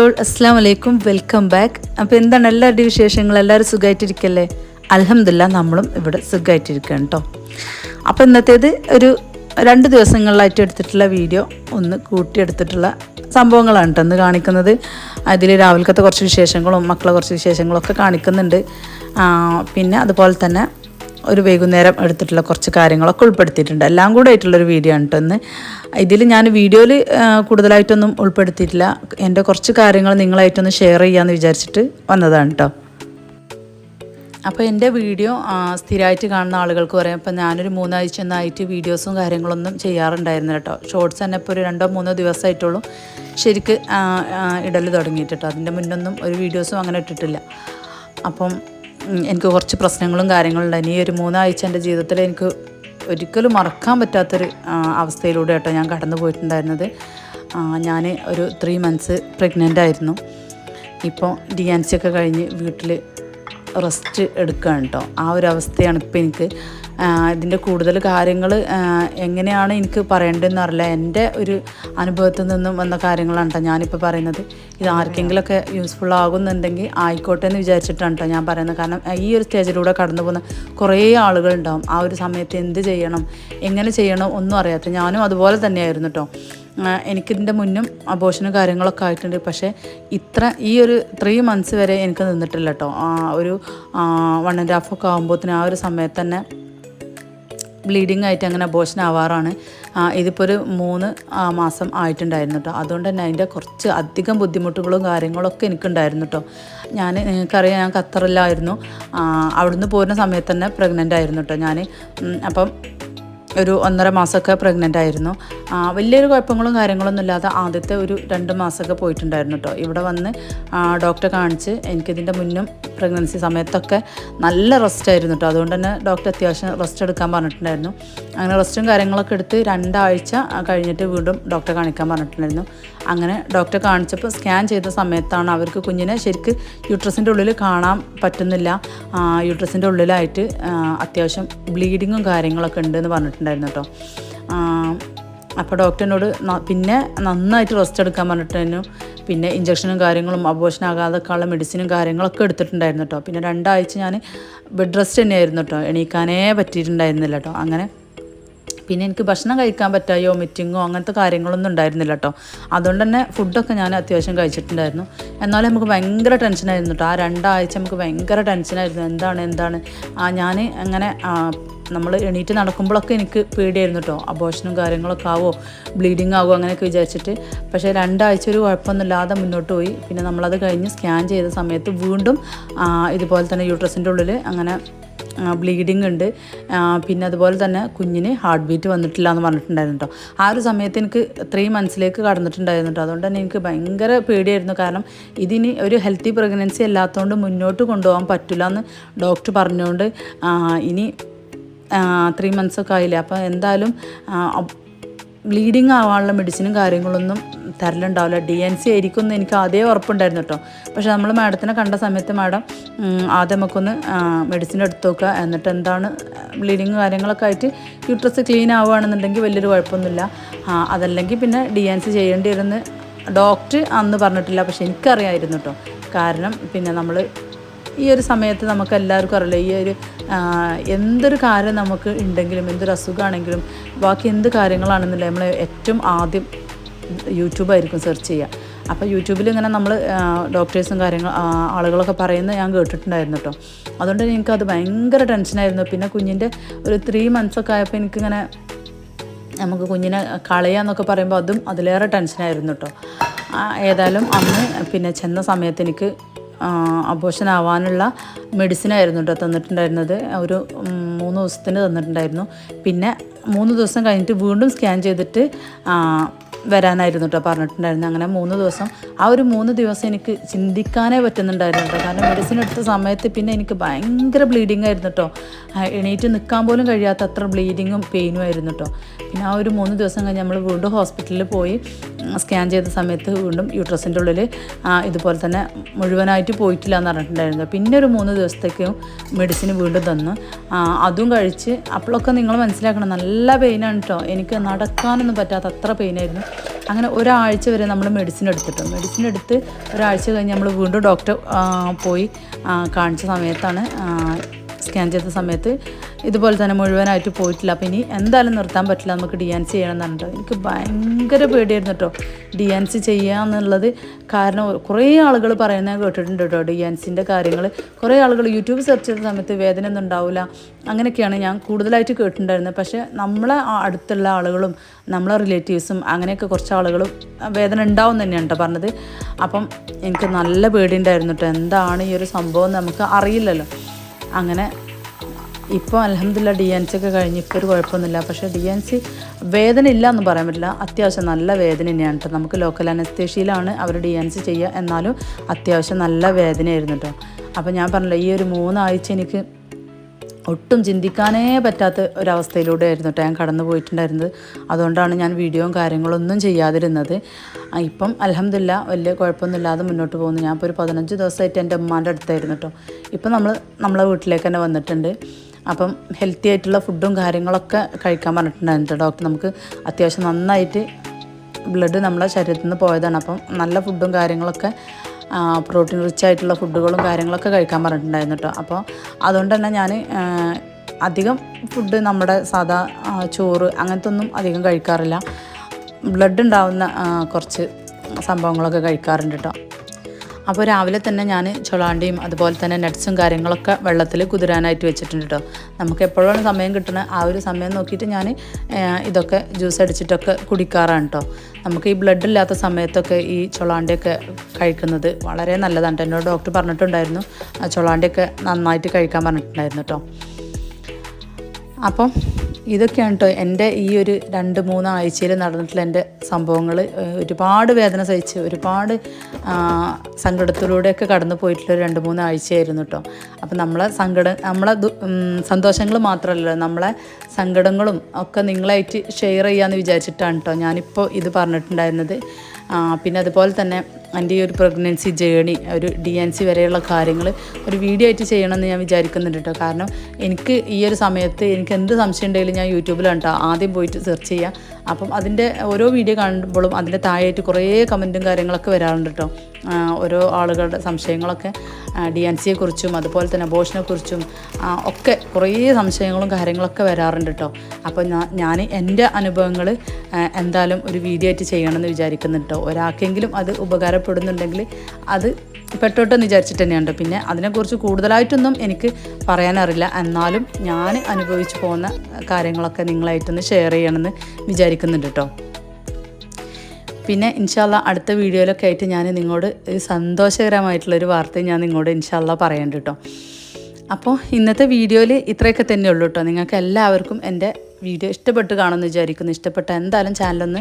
All അസ്സാം വലൈക്കും welcome back. അപ്പോൾ എന്താണ് എല്ലാവരുടെയും വിശേഷങ്ങൾ? എല്ലാവരും സുഖമായിട്ടിരിക്കല്ലേ അലഹമില്ല നമ്മളും ഇവിടെ സുഖമായിട്ടിരിക്കുകയാണ് കേട്ടോ അപ്പോൾ ഇന്നത്തേത് ഒരു രണ്ട് ദിവസങ്ങളിലായിട്ട് എടുത്തിട്ടുള്ള വീഡിയോ. ഒന്ന് കൂട്ടിയെടുത്തിട്ടുള്ള സംഭവങ്ങളാണ് കേട്ടോ ഇന്ന് കാണിക്കുന്നത്. അതിൽ രാവിലത്തെ കുറച്ച് വിശേഷങ്ങളും മക്കളെ കുറച്ച് വിശേഷങ്ങളും ഒക്കെ കാണിക്കുന്നുണ്ട് പിന്നെ അതുപോലെ തന്നെ ഒരു വൈകുന്നേരം എടുത്തിട്ടുള്ള കുറച്ച് കാര്യങ്ങളൊക്കെ ഉൾപ്പെടുത്തിയിട്ടുണ്ട്. എല്ലാം കൂടെ ആയിട്ടുള്ളൊരു വീഡിയോ ആണ് കേട്ടോ ഇതിൽ ഞാൻ വീഡിയോയിൽ കൂടുതലായിട്ടൊന്നും ഉൾപ്പെടുത്തിയിട്ടില്ല. എന്റെ കുറച്ച് കാര്യങ്ങൾ നിങ്ങളായിട്ടൊന്ന് ഷെയർ ചെയ്യാമെന്ന് വിചാരിച്ചിട്ട് വന്നതാണ് കേട്ടോ അപ്പോൾ എന്റെ വീഡിയോ സ്ഥിരമായിട്ട് കാണുന്ന ആളുകൾക്ക് പറയാം. അപ്പോൾ ഞാനൊരു മൂന്നാഴ്ച ഒന്നായിട്ട് വീഡിയോസും കാര്യങ്ങളൊന്നും ചെയ്യാറുണ്ടായിരുന്നു കേട്ടോ ഷോർട്സ് തന്നെ ഇപ്പോൾ ഒരു രണ്ടോ മൂന്നോ ദിവസമായിട്ടുള്ളൂ. ശരിക്ക് ഇടൽ തുടങ്ങിയിട്ട് കേട്ടോ അതിന്റെ മുന്നൊന്നും ഒരു വീഡിയോസും അങ്ങനെ ഇട്ടിട്ടില്ല. അപ്പം എനിക്ക് കുറച്ച് പ്രശ്നങ്ങളും കാര്യങ്ങളും ഉണ്ട് ഈ ഒരു മൂന്നാഴ്ച എന്റെ ജീവിതത്തിൽ എനിക്ക് ഒരിക്കലും മറക്കാൻ പറ്റാത്തൊരു അവസ്ഥയിലൂടെ കേട്ടോ ഞാൻ കടന്നു പോയിട്ടുണ്ടായിരുന്നത്. ഞാൻ ഒരു ത്രീ മന്ത്സ് പ്രഗ്നന്റ് ആയിരുന്നു. ഇപ്പോൾ ഡി എൻ സി ഒക്കെ കഴിഞ്ഞ് വീട്ടിൽ റെസ്റ്റ് എടുക്കുകയാണ് കേട്ടോ ആ ഒരു അവസ്ഥയാണ് ഇപ്പോൾ എനിക്ക് ഇതിന്റെ കൂടുതൽ കാര്യങ്ങൾ എങ്ങനെയാണ് എനിക്ക് പറയേണ്ടതെന്ന് അറിയില്ല എന്റെ ഒരു അനുഭവത്തിൽ നിന്നും വന്ന കാര്യങ്ങളാണ് കേട്ടോ ഞാനിപ്പോൾ പറയുന്നത്. ഇത് ആർക്കെങ്കിലുമൊക്കെ യൂസ്ഫുൾ ആകുന്നുണ്ടെങ്കിൽ ആയിക്കോട്ടെ എന്ന് വിചാരിച്ചിട്ടാണ് കേട്ടോ ഞാൻ പറയുന്നത്. കാരണം ഈ ഒരു സ്റ്റേജിലൂടെ കടന്നു പോകുന്ന കുറേ ആളുകളുണ്ടാവും. ആ ഒരു സമയത്ത് എന്ത് ചെയ്യണം എങ്ങനെ ചെയ്യണം ഒന്നും അറിയാത്ത. ഞാനും അതുപോലെ തന്നെയായിരുന്നു കേട്ടോ എനിക്കിതിന്റെ മുന്നും അബോഷനും കാര്യങ്ങളൊക്കെ ആയിട്ടുണ്ട്. പക്ഷേ ഇത്ര ഈ ഒരു ത്രീ മന്ത്സ് വരെ എനിക്ക് നിന്നിട്ടില്ല കേട്ടോ ഒരു വൺ ആൻഡ് ഹാഫ് ഒക്കെ ആകുമ്പോഴത്തേന് ആ ഒരു സമയത്ത് തന്നെ ബ്ലീഡിങ് ആയിട്ട് അങ്ങനെ അബോഷൻ ആവാറാണ്. ഇതിപ്പോൾ ഒരു മൂന്ന് മാസം ആയിട്ടുണ്ടായിരുന്നു കേട്ടോ അതുകൊണ്ട് തന്നെ അതിന്റെ കുറച്ച് അധികം ബുദ്ധിമുട്ടുകളും കാര്യങ്ങളൊക്കെ എനിക്കുണ്ടായിരുന്നു കേട്ടോ ഞാൻ നിങ്ങൾക്കറിയാം ഞാൻ ഖത്തറിലായിരുന്നു. അവിടുന്ന് പോരുന്ന സമയത്ത് തന്നെ പ്രഗ്നന്റ് ആയിരുന്നു കേട്ടോ ഞാൻ അപ്പം ഒരു ഒന്നര മാസമൊക്കെ പ്രഗ്നന്റ് ആയിരുന്നു. വലിയൊരു കുഴപ്പങ്ങളും കാര്യങ്ങളൊന്നും ഇല്ലാതെ ആദ്യത്തെ ഒരു രണ്ട് മാസമൊക്കെ പോയിട്ടുണ്ടായിരുന്നു കേട്ടോ ഇവിടെ വന്ന് ഡോക്ടറെ കാണിച്ച് എനിക്കിതിന്റെ മുന്നും പ്രഗ്നൻസി സമയത്തൊക്കെ നല്ല റെസ്റ്റ് ആയിരുന്നു കേട്ടോ അതുകൊണ്ട് തന്നെ ഡോക്ടർ അത്യാവശ്യം റെസ്റ്റ് എടുക്കാൻ പറഞ്ഞിട്ടുണ്ടായിരുന്നു. അങ്ങനെ റെസ്റ്റും കാര്യങ്ങളൊക്കെ എടുത്ത് രണ്ടാഴ്ച കഴിഞ്ഞിട്ട് വീണ്ടും ഡോക്ടറെ കാണിക്കാൻ പറഞ്ഞിട്ടുണ്ടായിരുന്നു. അങ്ങനെ ഡോക്ടറെ കാണിച്ചപ്പോൾ സ്കാൻ ചെയ്ത സമയത്താണ് അവർക്ക് കുഞ്ഞിനെ ശരിക്ക് യൂട്രസിന്റെ ഉള്ളിൽ കാണാൻ പറ്റുന്നില്ല. യൂട്രസിന്റെ ഉള്ളിലായിട്ട് അത്യാവശ്യം ബ്ലീഡിങ്ങും കാര്യങ്ങളൊക്കെ ഉണ്ടെന്ന് പറഞ്ഞിട്ടുണ്ടായിരുന്നു കേട്ടോ. അപ്പോൾ ഡോക്ടറിനോട് പിന്നെ നന്നായിട്ട് റെസ്റ്റ് എടുക്കാൻ പറഞ്ഞിട്ടായിരുന്നു പിന്നെ ഇഞ്ചക്ഷനും കാര്യങ്ങളും അബോഷൻ ആകാതെയൊക്കെയുള്ള മെഡിസിനും കാര്യങ്ങളൊക്കെ എടുത്തിട്ടുണ്ടായിരുന്നു കേട്ടോ. പിന്നെ രണ്ടാഴ്ച ഞാൻ ബെഡ് റെസ്റ്റ് തന്നെയായിരുന്നു കേട്ടോ. എണീക്കാനേ പറ്റിയിട്ടുണ്ടായിരുന്നില്ല കേട്ടോ. അങ്ങനെ പിന്നെ എനിക്ക് ഭക്ഷണം കഴിക്കാൻ പറ്റായോ മീറ്റിങ്ങോ അങ്ങനത്തെ കാര്യങ്ങളൊന്നും ഉണ്ടായിരുന്നില്ല കേട്ടോ അതുകൊണ്ട് തന്നെ ഫുഡൊക്കെ ഞാൻ അത്യാവശ്യം കഴിച്ചിട്ടുണ്ടായിരുന്നു. എന്നാലും നമുക്ക് ഭയങ്കര ടെൻഷനായിരുന്നു കേട്ടോ ആ രണ്ടാഴ്ച നമുക്ക് ഭയങ്കര ടെൻഷനായിരുന്നു എന്താണ് എന്താണ്? ആ ഞാൻ അങ്ങനെ നമ്മൾ എണീറ്റ് നടക്കുമ്പോഴൊക്കെ എനിക്ക് പേടിയായിരുന്നു കേട്ടോ അബോഷനും കാര്യങ്ങളൊക്കെ ആവോ ബ്ലീഡിങ് ആവോ അങ്ങനെയൊക്കെ വിചാരിച്ചിട്ട്. പക്ഷേ രണ്ടാഴ്ച ഒരു കുഴപ്പമൊന്നുമില്ലാതെ മുന്നോട്ട് പോയി. പിന്നെ നമ്മളത് കഴിഞ്ഞ് സ്കാൻ ചെയ്ത സമയത്ത് വീണ്ടും ഇതുപോലെ തന്നെ യൂട്രസിന്റെ ഉള്ളിൽ അങ്ങനെ ബ്ലീഡിങ് ഉണ്ട്. പിന്നെ അതുപോലെ തന്നെ കുഞ്ഞിന് ഹാർട്ട് ബീറ്റ് വന്നിട്ടില്ല എന്ന് പറഞ്ഞിട്ടുണ്ടായിരുന്നു കേട്ടോ ആ ഒരു സമയത്ത് എനിക്ക് ത്രീ മന്ത്സിലേക്ക് കടന്നിട്ടുണ്ടായിരുന്നു കേട്ടോ അതുകൊണ്ട് തന്നെ എനിക്ക് ഭയങ്കര പേടിയായിരുന്നു. കാരണം ഇതിന് ഒരു ഹെൽത്തി പ്രഗ്നൻസി അല്ലാത്തതുകൊണ്ട് മുന്നോട്ട് കൊണ്ടുപോകാൻ പറ്റില്ല എന്ന് ഡോക്ടർ പറഞ്ഞുകൊണ്ട് ഇനി ത്രീ മന്ത്സൊക്കെ ആയില്ലേ. അപ്പോൾ എന്തായാലും ബ്ലീഡിങ് ആവാനുള്ള മെഡിസിനും കാര്യങ്ങളൊന്നും തരലുണ്ടാവില്ല. ഡി എൻ സി ആയിരിക്കും എന്ന് എനിക്ക് ആദ്യമേ ഉറപ്പുണ്ടായിരുന്നു കേട്ടോ പക്ഷേ നമ്മൾ മാഡത്തിനെ കണ്ട സമയത്ത് മാഡം ആദ്യം നമുക്കൊന്ന് മെഡിസിൻ എടുത്ത് നോക്കുക. എന്നിട്ട് എന്താണ് ബ്ലീഡിങ് കാര്യങ്ങളൊക്കെ ആയിട്ട് യൂട്രസ് ക്ലീൻ ആവുകയാണെന്നുണ്ടെങ്കിൽ വലിയൊരു കുഴപ്പമൊന്നുമില്ല. അതല്ലെങ്കിൽ പിന്നെ ഡി എൻ സി ചെയ്യേണ്ടി വരുന്ന ഡോക്ടർ അന്ന് പറഞ്ഞിട്ടില്ല. പക്ഷെ എനിക്കറിയായിരുന്നു കേട്ടോ കാരണം പിന്നെ നമ്മൾ ഈ ഒരു സമയത്ത് നമുക്ക് എല്ലാവർക്കും അറിയില്ല ഈ ഒരു എന്തൊരു കാര്യം നമുക്ക് ഉണ്ടെങ്കിലും എന്തൊരു അസുഖമാണെങ്കിലും ബാക്കി എന്ത് കാര്യങ്ങളാണെന്നില്ല നമ്മൾ ഏറ്റവും ആദ്യം യൂട്യൂബായിരിക്കും സെർച്ച് ചെയ്യുക. അപ്പോൾ യൂട്യൂബിൽ ഇങ്ങനെ നമ്മൾ ഡോക്ടേഴ്സും കാര്യങ്ങൾ ആളുകളൊക്കെ പറയുന്നത് ഞാൻ കേട്ടിട്ടുണ്ടായിരുന്നു കേട്ടോ അതുകൊണ്ട് തന്നെ അത് ഭയങ്കര ടെൻഷനായിരുന്നു പിന്നെ കുഞ്ഞിന്റെ ഒരു ത്രീ മന്ത്സൊക്കെ ആയപ്പോൾ എനിക്കിങ്ങനെ നമുക്ക് കുഞ്ഞിനെ കളയാന്നൊക്കെ പറയുമ്പോൾ അതും അതിലേറെ ടെൻഷനായിരുന്നു കേട്ടോ ഏതായാലും അന്ന് പിന്നെ ചെന്ന സമയത്ത് എനിക്ക് അബോഷൻ ആവാനുള്ള മെഡിസിനായിരുന്നു കേട്ടോ തന്നിട്ടുണ്ടായിരുന്നത്. ഒരു മൂന്ന് ദിവസത്തിന് തന്നിട്ടുണ്ടായിരുന്നു. പിന്നെ മൂന്ന് ദിവസം കഴിഞ്ഞിട്ട് വീണ്ടും സ്കാൻ ചെയ്തിട്ട് വരാനായിരുന്നു കേട്ടോ പറഞ്ഞിട്ടുണ്ടായിരുന്നു അങ്ങനെ മൂന്ന് ദിവസം ആ ഒരു മൂന്ന് ദിവസം എനിക്ക് ചിന്തിക്കാനേ പറ്റുന്നുണ്ടായിരുന്നു കേട്ടോ കാരണം മെഡിസിൻ എടുത്ത സമയത്ത് പിന്നെ എനിക്ക് ഭയങ്കര ബ്ലീഡിങ് ആയിരുന്നു കേട്ടോ എണീറ്റ് നിൽക്കാൻ പോലും കഴിയാത്ത അത്ര ബ്ലീഡിങ്ങും പെയിനും ആയിരുന്നു കേട്ടോ പിന്നെ ആ ഒരു മൂന്ന് ദിവസം കഴിഞ്ഞ് നമ്മൾ വീണ്ടും ഹോസ്പിറ്റലിൽ പോയി. സ്കാൻ ചെയ്ത സമയത്ത് വീണ്ടും യൂട്രസിന്റെ ഉള്ളിൽ ഇതുപോലെ തന്നെ മുഴുവനായിട്ട് പോയിട്ടില്ല എന്ന് പറഞ്ഞിട്ടുണ്ടായിരുന്നു. പിന്നെ ഒരു മൂന്ന് ദിവസത്തേക്കും മെഡിസിൻ വീണ്ടും തന്നു. അതും കഴിച്ച് അപ്പോഴൊക്കെ നിങ്ങൾ മനസ്സിലാക്കണം നല്ല പെയിനാണ് കേട്ടോ എനിക്ക് നടക്കാനൊന്നും പറ്റാത്ത അത്ര പെയിനായിരുന്നു അങ്ങനെ ഒരാഴ്ച വരെ നമ്മൾ മെഡിസിൻ എടുത്തിട്ടു. മെഡിസിൻ എടുത്ത് ഒരാഴ്ച കഴിഞ്ഞ് നമ്മൾ വീണ്ടും ഡോക്ടർ പോയി കാണിച്ച സമയത്താണ് സ്കാൻ ചെയ്ത സമയത്ത് ഇതുപോലെ തന്നെ മുഴുവനായിട്ട് പോയിട്ടില്ല. അപ്പോൾ ഇനി എന്തായാലും നിർത്താൻ പറ്റില്ല. നമുക്ക് ഡി എൻ സി ചെയ്യണം എനിക്ക് ഭയങ്കര പേടിയായിരുന്നു കേട്ടോ. ഡി എൻ സി ചെയ്യുക എന്നുള്ളത് കാരണം കുറേ ആളുകൾ പറയുന്നത് കേട്ടിട്ടുണ്ട് കേട്ടോ. ഡി എൻ സിന്റെ കാര്യങ്ങൾ. കുറേ ആളുകൾ യൂട്യൂബ് സെർച്ച് ചെയ്ത സമയത്ത് വേദന ഒന്നും ഉണ്ടാവില്ല. അങ്ങനെയൊക്കെയാണ് ഞാൻ കൂടുതലായിട്ട് കേട്ടിട്ടുണ്ടായിരുന്നത്. പക്ഷേ നമ്മളെ അടുത്തുള്ള ആളുകളും നമ്മളെ റിലേറ്റീവ്സും അങ്ങനെയൊക്കെ കുറച്ച് ആളുകളും വേദന ഉണ്ടാവും തന്നെയാണ് കേട്ടോ പറഞ്ഞത്. അപ്പം എനിക്ക് നല്ല പേടിയുണ്ടായിരുന്നു കേട്ടോ. എന്താണ് ഈ ഒരു സംഭവം നമുക്ക് അറിയില്ലല്ലോ. അങ്ങനെ ഇപ്പോൾ അലഹമില്ല ഡി എൻ സി ഒക്കെ കഴിഞ്ഞ് ഇപ്പോൾ ഒരു കുഴപ്പമൊന്നുമില്ല. പക്ഷേ ഡി എൻ സി വേദന ഇല്ല എന്ന് പറയാൻ പറ്റില്ല. അത്യാവശ്യം നല്ല വേദന തന്നെയാണ് കേട്ടോ നമുക്ക് ലോക്കൽ അനസ്തേഷ്യയിലാണ് അവർ ഡി എൻ സി ചെയ്യുക. എന്നാലും അത്യാവശ്യം നല്ല വേദനയായിരുന്നു കേട്ടോ അപ്പോൾ ഞാൻ പറഞ്ഞില്ല ഈ ഒരു മൂന്നാഴ്ച എനിക്ക് ഒട്ടും ചിന്തിക്കാനേ പറ്റാത്ത ഒരവസ്ഥയിലൂടെ ആയിരുന്നു കേട്ടോ ഞാൻ കടന്നു പോയിട്ടുണ്ടായിരുന്നത്. അതുകൊണ്ടാണ് ഞാൻ വീഡിയോയും കാര്യങ്ങളൊന്നും ചെയ്യാതിരുന്നത്. ഇപ്പം അലഹമില്ല വലിയ കുഴപ്പമൊന്നുമില്ലാതെ മുന്നോട്ട് പോകുന്നു. ഞാൻ ഇപ്പോൾ ഒരു പതിനഞ്ച് ദിവസമായിട്ട് എന്റെ ഉമ്മാന്റെ അടുത്തായിരുന്നു കേട്ടോ ഇപ്പം നമ്മൾ നമ്മളെ വീട്ടിലേക്ക് തന്നെ വന്നിട്ടുണ്ട്. അപ്പം ഹെൽത്തി ആയിട്ടുള്ള ഫുഡും കാര്യങ്ങളൊക്കെ കഴിക്കാൻ പറഞ്ഞിട്ടുണ്ടായിരുന്നു ഡോക്ടർ നമുക്ക് അത്യാവശ്യം നന്നായിട്ട് ബ്ലഡ് നമ്മളെ ശരീരത്തിൽ നിന്ന് പോയതാണ്. അപ്പം നല്ല ഫുഡും കാര്യങ്ങളൊക്കെ പ്രോട്ടീൻ റിച്ച് ആയിട്ടുള്ള ഫുഡുകളും കാര്യങ്ങളൊക്കെ കഴിക്കാൻ പറഞ്ഞിട്ടുണ്ടായിരുന്നു കേട്ടോ. അപ്പോൾ അതുകൊണ്ട് തന്നെ ഞാൻ അധികം ഫുഡ് നമ്മുടെ സാധാ ചോറ് അങ്ങനത്തെ ഒന്നും അധികം കഴിക്കാറില്ല. ബ്ലഡ് ഉണ്ടാവുന്ന കുറച്ച് സംഭവങ്ങളൊക്കെ കഴിക്കാറുണ്ട് കേട്ടോ. അപ്പോൾ രാവിലെ തന്നെ ഞാൻ ചൊളാണ്ടിയും അതുപോലെ തന്നെ നട്ട്സും കാര്യങ്ങളൊക്കെ വെള്ളത്തിൽ കുതിരാനായിട്ട് വെച്ചിട്ടുണ്ട് കേട്ടോ നമുക്ക് എപ്പോഴാണ് സമയം കിട്ടുന്നത് ആ ഒരു സമയം നോക്കിയിട്ട് ഞാൻ ഇതൊക്കെ ജ്യൂസ് അടിച്ചിട്ടൊക്കെ കുടിക്കാറാണ് കേട്ടോ നമുക്ക് ഈ ബ്ലഡ് ഇല്ലാത്ത സമയത്തൊക്കെ ഈ ചൊളാണ്ടിയൊക്കെ കഴിക്കുന്നത് വളരെ നല്ലതാണ് എന്നോട് ഡോക്ടർ പറഞ്ഞിട്ടുണ്ടായിരുന്നു. ആ ചൊളാണ്ടിയൊക്കെ നന്നായിട്ട് കഴിക്കാൻ പറഞ്ഞിട്ടുണ്ടായിരുന്നു കേട്ടോ അപ്പം ഇതൊക്കെയാണ് കേട്ടോ എന്റെ ഈ ഒരു രണ്ട് മൂന്ന് ആഴ്ചയിൽ നടന്നിട്ടുള്ള എന്റെ സംഭവങ്ങൾ. ഒരുപാട് വേദന സഹിച്ച് ഒരുപാട് സങ്കടത്തിലൂടെയൊക്കെ കടന്നു പോയിട്ടുള്ള രണ്ട് മൂന്ന് ആഴ്ചയായിരുന്നു കേട്ടോ അപ്പം നമ്മളെ സങ്കടം നമ്മളെ സന്തോഷങ്ങൾ മാത്രമല്ല നമ്മളെ സങ്കടങ്ങളും ഒക്കെ നിങ്ങളായിട്ട് ഷെയർ ചെയ്യാമെന്ന് വിചാരിച്ചിട്ടാണ് കേട്ടോ ഞാനിപ്പോൾ ഇത് പറഞ്ഞിട്ടുണ്ടായിരുന്നത്. പിന്നെ അതുപോലെ തന്നെ എന്റെ ഈ ഒരു പ്രഗ്നൻസി ജേണി ഒരു ഡി എൻ സി വരെയുള്ള കാര്യങ്ങൾ ഒരു വീഡിയോ ആയിട്ട് ചെയ്യണമെന്ന് ഞാൻ വിചാരിക്കുന്നുണ്ട് കേട്ടോ. കാരണം എനിക്ക് ഈ ഒരു സമയത്ത് എനിക്ക് എന്ത് സംശയം ഉണ്ടെങ്കിലും ഞാൻ യൂട്യൂബിലാണ് ആദ്യം പോയിട്ട് സെർച്ച് ചെയ്യുക അപ്പം അതിന്റെ ഓരോ വീഡിയോ കാണുമ്പോഴും അതിന്റെ താഴെയായിട്ട് കുറേ കമന്റും കാര്യങ്ങളൊക്കെ വരാറുണ്ട് കേട്ടോ. ഓരോ ആളുകളുടെ സംശയങ്ങളൊക്കെ. ഡി എൻ സിയെ കുറിച്ചും അതുപോലെ തന്നെ അബോഷനെ കുറിച്ചും ഒക്കെ കുറേ സംശയങ്ങളും കാര്യങ്ങളൊക്കെ വരാറുണ്ട് കേട്ടോ അപ്പോൾ ഞാൻ ഞാൻ എന്റെ അനുഭവങ്ങൾ എന്തായാലും ഒരു വീഡിയോ ആയിട്ട് ചെയ്യണമെന്ന് വിചാരിക്കുന്നുണ്ട് കേട്ടോ ഒരാൾക്കെങ്കിലും അത് ഉപകാരപ്പെടുന്നുണ്ടെങ്കിൽ അത് പെട്ടോട്ടെന്ന് വിചാരിച്ചിട്ട് തന്നെയാണ് കേട്ടോ പിന്നെ അതിനെക്കുറിച്ച് കൂടുതലായിട്ടൊന്നും എനിക്ക് പറയാനറിയില്ല. എന്നാലും ഞാൻ അനുഭവിച്ചു പോകുന്ന കാര്യങ്ങളൊക്കെ നിങ്ങളായിട്ടൊന്ന് ഷെയർ ചെയ്യണമെന്ന് വിചാരിക്കുന്നുണ്ട് കേട്ടോ പിന്നെ ഇൻഷാല്ല അടുത്ത വീഡിയോയിലൊക്കെ ആയിട്ട് ഞാൻ നിങ്ങളോട് ഒരു സന്തോഷകരമായിട്ടുള്ളൊരു വാർത്തയും ഞാൻ നിങ്ങളോട് ഇൻഷാല്ല പറയേണ്ട കേട്ടോ അപ്പോൾ ഇന്നത്തെ വീഡിയോയിൽ ഇത്രയൊക്കെ തന്നെ ഉള്ളൂ കേട്ടോ നിങ്ങൾക്ക് എല്ലാവർക്കും എന്റെ വീഡിയോ ഇഷ്ടപ്പെട്ട് കാണുമെന്ന് വിചാരിക്കുന്നു. ഇഷ്ടപ്പെട്ട എന്തായാലും ചാനലൊന്ന്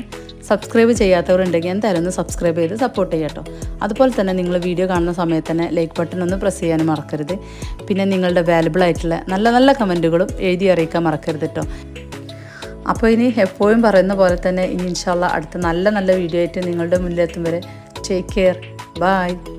സബ്സ്ക്രൈബ് ചെയ്യാത്തവരുണ്ടെങ്കിൽ എന്തായാലും ഒന്ന് സബ്സ്ക്രൈബ് ചെയ്ത് സപ്പോർട്ട് ചെയ്യാം കേട്ടോ അതുപോലെ തന്നെ നിങ്ങൾ വീഡിയോ കാണുന്ന സമയത്ത് തന്നെ ലൈക്ക് ബട്ടൺ ഒന്ന് പ്രസ് ചെയ്യാൻ മറക്കരുത്. പിന്നെ നിങ്ങളുടെ വാലുബിൾ ആയിട്ടുള്ള നല്ല നല്ല കമന്റുകളും എഴുതി അറിയിക്കാൻ മറക്കരുത് കേട്ടോ അപ്പോൾ ഇനി എപ്പോഴും പറയുന്ന പോലെ തന്നെ ഇനി ഇൻഷാല്ല അടുത്ത നല്ല നല്ല വീഡിയോ ആയിട്ട് നിങ്ങളുടെ മുന്നിലെത്തും വരെ ടേക്ക് കെയർ ബൈ